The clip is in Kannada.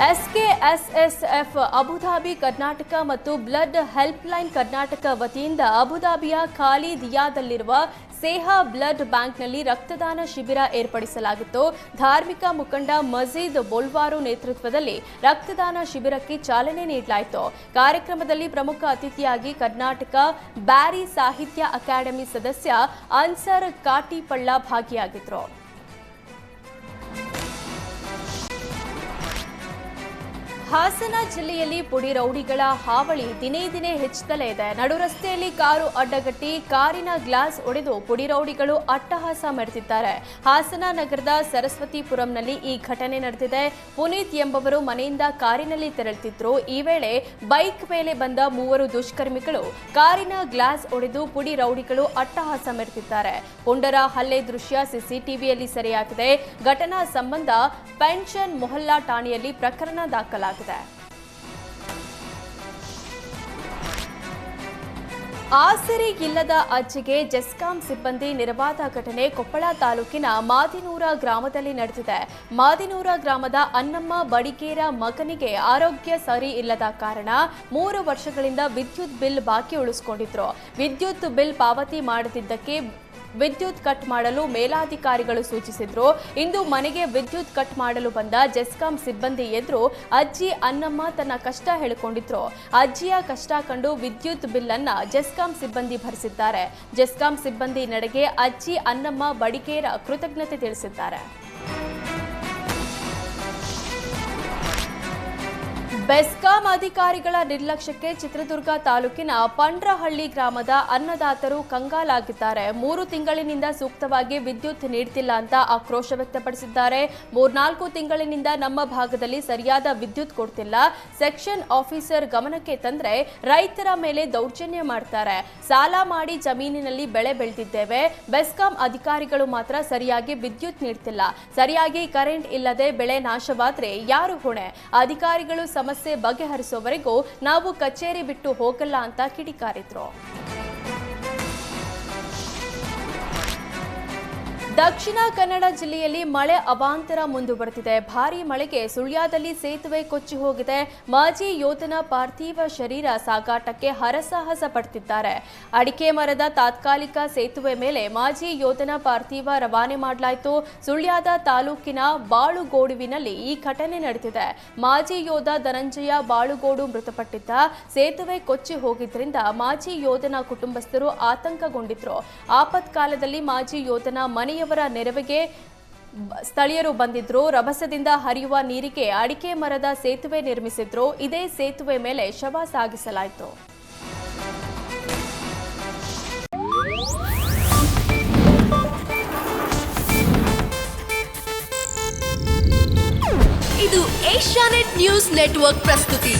ಎಸ್ಕೆಎಸ್ಎಸ್ಎಫ್ ಅಬುಧಾಬಿ ಕರ್ನಾಟಕ ಮತ್ತು ಬ್ಲಡ್ ಹೆಲ್ಪ್ಲೈನ್ ಕರ್ನಾಟಕ ವತಿಯಿಂದ ಅಬುಧಾಬಿಯ ಖಾಲಿ ದಿಯಾದಲ್ಲಿರುವ ಸೇಹಾ ಬ್ಲಡ್ ಬ್ಯಾಂಕ್ನಲ್ಲಿ ರಕ್ತದಾನ ಶಿಬಿರ ಏರ್ಪಡಿಸಲಾಗಿತ್ತು. ಧಾರ್ಮಿಕ ಮುಖಂಡ ಮಜೀದ್ ಬೊಲ್ವಾರು ನೇತೃತ್ವದಲ್ಲಿ ರಕ್ತದಾನ ಶಿಬಿರಕ್ಕೆ ಚಾಲನೆ ನೀಡಲಾಯಿತು. ಕಾರ್ಯಕ್ರಮದಲ್ಲಿ ಪ್ರಮುಖ ಅತಿಥಿಯಾಗಿ ಕರ್ನಾಟಕ ಬ್ಯಾರಿ ಸಾಹಿತ್ಯ ಅಕಾಡೆಮಿ ಸದಸ್ಯ ಅನ್ಸರ್ ಕಾಟಿಪಳ್ಳ ಭಾಗಿಯಾಗಿದ್ರು ಹಾಸನ ಜಿಲ್ಲೆಯಲ್ಲಿ ಪುಡಿ ರೌಡಿಗಳ ಹಾವಳಿ ದಿನೇ ದಿನೇ ಹೆಚ್ಚುತ್ತಲೇ ಇದೆ. ನಡು ರಸ್ತೆಯಲ್ಲಿ ಕಾರು ಅಡ್ಡಗಟ್ಟಿ, ಕಾರಿನ ಗ್ಲಾಸ್ ಒಡೆದು ಪುಡಿ ರೌಡಿಗಳು ಅಟ್ಟಹಾಸ ಮೆರೆದಿದ್ದಾರೆ. ಹಾಸನ ನಗರದ ಸರಸ್ವತಿಪುರಂನಲ್ಲಿ ಈ ಘಟನೆ ನಡೆದಿದೆ. ಪುನೀತ್ ಎಂಬವರು ಮನೆಯಿಂದ ಕಾರಿನಲ್ಲಿ ತೆರಳುತ್ತಿದ್ರು. ಈ ವೇಳೆ ಬೈಕ್ ಮೇಲೆ ಬಂದ ಮೂವರು ದುಷ್ಕರ್ಮಿಗಳು ಕಾರಿನ ಗ್ಲಾಸ್ ಒಡೆದು ಪುಡಿ ರೌಡಿಗಳು ಅಟ್ಟಹಾಸ ಮೆರೆದಿದ್ದಾರೆ. ಪುಂಡರ ಹಲ್ಲೆ ದೃಶ್ಯ ಸಿಸಿಟಿವಿಯಲ್ಲಿ ಸೆರೆಯಾಗಿದೆ. ಘಟನಾ ಸಂಬಂಧ ಪೆನ್ಷನ್ ಮೊಹಲ್ಲಾ ಠಾಣೆಯಲ್ಲಿ ಪ್ರಕರಣ ದಾಖಲಾಗಿದೆ. ಆಸರೆ ಇಲ್ಲದ ಅಜ್ಜಿಗೆ ಜೆಸ್ಕಾಂ ಸಿಬ್ಬಂದಿ ನಿರ್ವಾದ ಘಟನೆ ಕೊಪ್ಪಳ ತಾಲೂಕಿನ ಮಾದಿನೂರ ಗ್ರಾಮದಲ್ಲಿ ನಡೆದಿದೆ. ಮಾದಿನೂರ ಗ್ರಾಮದ ಅನ್ನಮ್ಮ ಬಡಿಗೇರ ಮಗನಿಗೆ ಆರೋಗ್ಯ ಸರಿ ಇಲ್ಲದ ಕಾರಣ ಮೂರು ವರ್ಷಗಳಿಂದ ವಿದ್ಯುತ್ ಬಿಲ್ ಬಾಕಿ ಉಳಿಸಿಕೊಂಡಿದ್ರು. ವಿದ್ಯುತ್ ಬಿಲ್ ಪಾವತಿ ಮಾಡದಿದ್ದಕ್ಕೆ ವಿದ್ಯುತ್ ಕಟ್ ಮಾಡಲು ಮೇಲಾಧಿಕಾರಿಗಳು ಸೂಚಿಸಿದ್ರು. ಇಂದು ಮನೆಗೆ ವಿದ್ಯುತ್ ಕಟ್ ಮಾಡಲು ಬಂದ ಜೆಸ್ಕಾಂ ಸಿಬ್ಬಂದಿ ಎದುರು ಅಜ್ಜಿ ಅನ್ನಮ್ಮ ತನ್ನ ಕಷ್ಟ ಹೇಳಿಕೊಂಡಿದ್ರು. ಅಜ್ಜಿಯ ಕಷ್ಟ ಕಂಡು ವಿದ್ಯುತ್ ಬಿಲ್ ಅನ್ನ ಜೆಸ್ಕಾಂ ಸಿಬ್ಬಂದಿ ಭರಿಸಿದ್ದಾರೆ. ಜೆಸ್ಕಾಂ ಸಿಬ್ಬಂದಿ ನಡೆಗೆ ಅಜ್ಜಿ ಅನ್ನಮ್ಮ ಬಡಿಕೇರ ಕೃತಜ್ಞತೆ ತಿಳಿಸಿದ್ದಾರೆ. ಬೆಸ್ಕಾಂ ಅಧಿಕಾರಿಗಳ ನಿರ್ಲಕ್ಷ್ಯಕ್ಕೆ ಚಿತ್ರದುರ್ಗ ತಾಲೂಕಿನ ಪಂಡ್ರಹಳ್ಳಿ ಗ್ರಾಮದ ಅನ್ನದಾತರು ಕಂಗಾಲಾಗಿದ್ದಾರೆ. ಮೂರು ತಿಂಗಳಿನಿಂದ ಸೂಕ್ತವಾಗಿ ವಿದ್ಯುತ್ ನೀಡ್ತಿಲ್ಲ ಅಂತ ಆಕ್ರೋಶ ವ್ಯಕ್ತಪಡಿಸಿದ್ದಾರೆ. ಮೂರ್ನಾಲ್ಕು ತಿಂಗಳಿನಿಂದ ನಮ್ಮ ಭಾಗದಲ್ಲಿ ಸರಿಯಾದ ವಿದ್ಯುತ್ ಕೊಡ್ತಿಲ್ಲ. ಸೆಕ್ಷನ್ ಆಫೀಸರ್ ಗಮನಕ್ಕೆ ತಂದ್ರೆ ರೈತರ ಮೇಲೆ ದೌರ್ಜನ್ಯ ಮಾಡ್ತಾರೆ. ಸಾಲ ಮಾಡಿ ಜಮೀನಿನಲ್ಲಿ ಬೆಳೆ ಬೆಳೆದಿದ್ದೇವೆ. ಬೆಸ್ಕಾಂ ಅಧಿಕಾರಿಗಳು ಮಾತ್ರ ಸರಿಯಾಗಿ ವಿದ್ಯುತ್ ನೀಡ್ತಿಲ್ಲ. ಸರಿಯಾಗಿ ಕರೆಂಟ್ ಇಲ್ಲದೆ ಬೆಳೆ ನಾಶವಾದ್ರೆ ಯಾರು ಹೊಣೆ? ಅಧಿಕಾರಿಗಳು ಸಮಸ್ಯೆ ಬಗೆಹರಿಸುವವರೆಗೂ ನಾವು ಕಚೇರಿ ಬಿಟ್ಟು ಹೋಗಲ್ಲ ಅಂತ ಕಿಡಿಕಾರಿದ್ರು. ದಕ್ಷಿಣ ಕನ್ನಡ ಜಿಲ್ಲೆಯಲ್ಲಿ ಮಳೆ ಅವಾಂತರ ಮುಂದುವರೆದಿದೆ. ಭಾರೀ ಮಳೆಗೆ ಸುಳ್ಯದಲ್ಲಿ ಸೇತುವೆ ಕೊಚ್ಚಿ ಹೋಗಿದೆ. ಮಾಜಿ ಯೋಧನ ಪಾರ್ಥಿವ ಶರೀರ ಸಾಗಾಟಕ್ಕೆ ಹರಸಾಹಸ ಪಡ್ತಿದ್ದಾರೆ. ಅಡಿಕೆ ಮರದ ತಾತ್ಕಾಲಿಕ ಸೇತುವೆ ಮೇಲೆ ಮಾಜಿ ಯೋಧನ ಪಾರ್ಥಿವ ರವಾನೆ ಮಾಡಲಾಯಿತು. ಸುಳ್ಯದ ತಾಲೂಕಿನ ಬಾಳುಗೋಡುವಿನಲ್ಲಿ ಈ ಘಟನೆ ನಡೆದಿದೆ. ಮಾಜಿ ಯೋಧ ಧನಂಜಯ ಬಾಳುಗೋಡು ಮೃತಪಟ್ಟಿದ್ದ. ಸೇತುವೆ ಕೊಚ್ಚಿ ಹೋಗಿದ್ದರಿಂದ ಮಾಜಿ ಯೋಧನ ಕುಟುಂಬಸ್ಥರು ಆತಂಕಗೊಂಡಿದ್ರು. ಆಪತ್ಕಾಲದಲ್ಲಿ ಮಾಜಿ ಯೋಧನ ಮನೆಯವರ ನೆರವಿಗೆ ಸ್ಥಳೀಯರು ಬಂದಿದ್ರು. ರಭಸದಿಂದ ಹರಿಯುವ ನೀರಿಗೆ ಅಡಿಕೆ ಮರದ ಸೇತುವೆ ನಿರ್ಮಿಸಿದ್ರು. ಇದೇ ಸೇತುವೆ ಮೇಲೆ ಶವ ಸಾಗಿಸಲಾಯಿತು. ಇದು ಏಷ್ಯಾನೆಟ್ ನ್ಯೂಸ್ ನೆಟ್ವರ್ಕ್ ಪ್ರಸ್ತುತಿ.